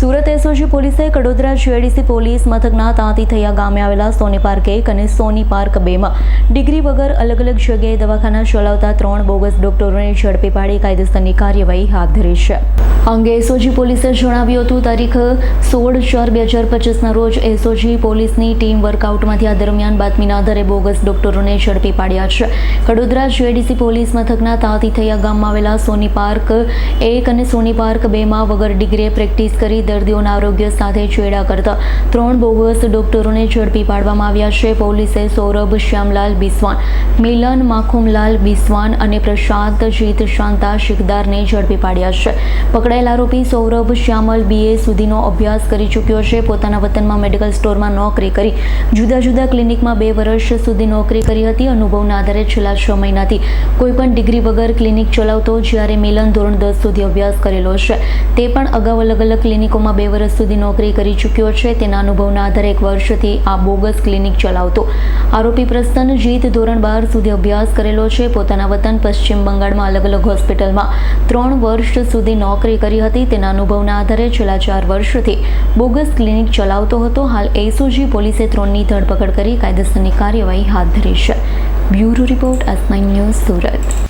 Surat SOG પોલીસે Kadodara GIDC police મથકના તાંતી થયા ગામે આવેલા સોની પાર્ક એક અને સોની પાર્ક બેમાં ડિગ્રી વગર અલગ અલગ જગ્યાએ દવાખાના ચલાવતા ત્રણ બોગસ ડોક્ટરોને ઝડપી પાડી કાયદેસરની કાર્યવાહી હાથ ધરી છે. અંગે એસઓજી પોલીસે જણાવ્યું હતું, તારીખ સોળ ચાર બે હજાર પચીસના રોજ એસઓજી પોલીસની ટીમ વર્કઆઉટમાંથી આ દરમિયાન બાતમીના આધારે બોગસ ડોક્ટરોને ઝડપી પાડ્યા છે. કડોદરા જીઆઈડીસી પોલીસ મથકના તાંતી થયા ગામમાં આવેલા સોની પાર્ક એક અને સોની પાર્ક બેમાં વગર ડિગ્રીએ પ્રેક્ટિસ કરી દર્દીઓના આરોગ્ય સાથે છેડા કરતા ત્રણ બોગસ ડોક્ટરોને ઝડપી પાડવામાં આવ્યા છે. પોલીસે સૌરભ, શ્યામલાલ બિસ્વાન, મિલન, માખુમલાલ બિસ્વાન અને પ્રશાંત, જીત, શાંતા, શિકદારને ઝડપી પાડ્યા છે. પકડાયેલ આરોપી સૌરભ, શ્યામલ બીએ સુધીનો અભ્યાસ કરી ચૂક્યો છે. પોતાના વતનમાં મેડિકલ સ્ટોરમાં નોકરી કરી, જુદા જુદા ક્લિનિકમાં બે વર્ષ સુધી નોકરી કરી હતી. અનુભવના આધારે છેલ્લા છ મહિનાથી કોઈપણ ડિગ્રી વગર ક્લિનિક ચલાવતો, જ્યારે મિલન ધોરણ દસ સુધી અભ્યાસ કરેલો છે. તે પણ અગાઉ અલગ અલગ ક્લિનિકોમાં બે વર્ષ સુધી નોકરી કરી ચૂક્યો છે. તેના અનુભવના આધારે એક વર્ષથી આ બોગસ ક્લિનિક ચલાવતો. આરોપી પ્રસ્તન જીત ધોરણ બાર સુધી અભ્યાસ કરેલો છે. પોતાના વતન પશ્ચિમ બંગાળમાં અલગ અલગ હોસ્પિટલમાં ત્રણ વર્ષ સુધી નોકરી કરી હતી. તેના અનુભવના આધારે છેલ્લા ચાર વર્ષથી બોગસ ક્લિનિક ચલાવતો હતો. હાલ એસઓજી પોલીસે ત્રણની ધરપકડ કરી કાયદેસરની કાર્યવાહી હાથ ધરી છે. Bureau report S news Surat.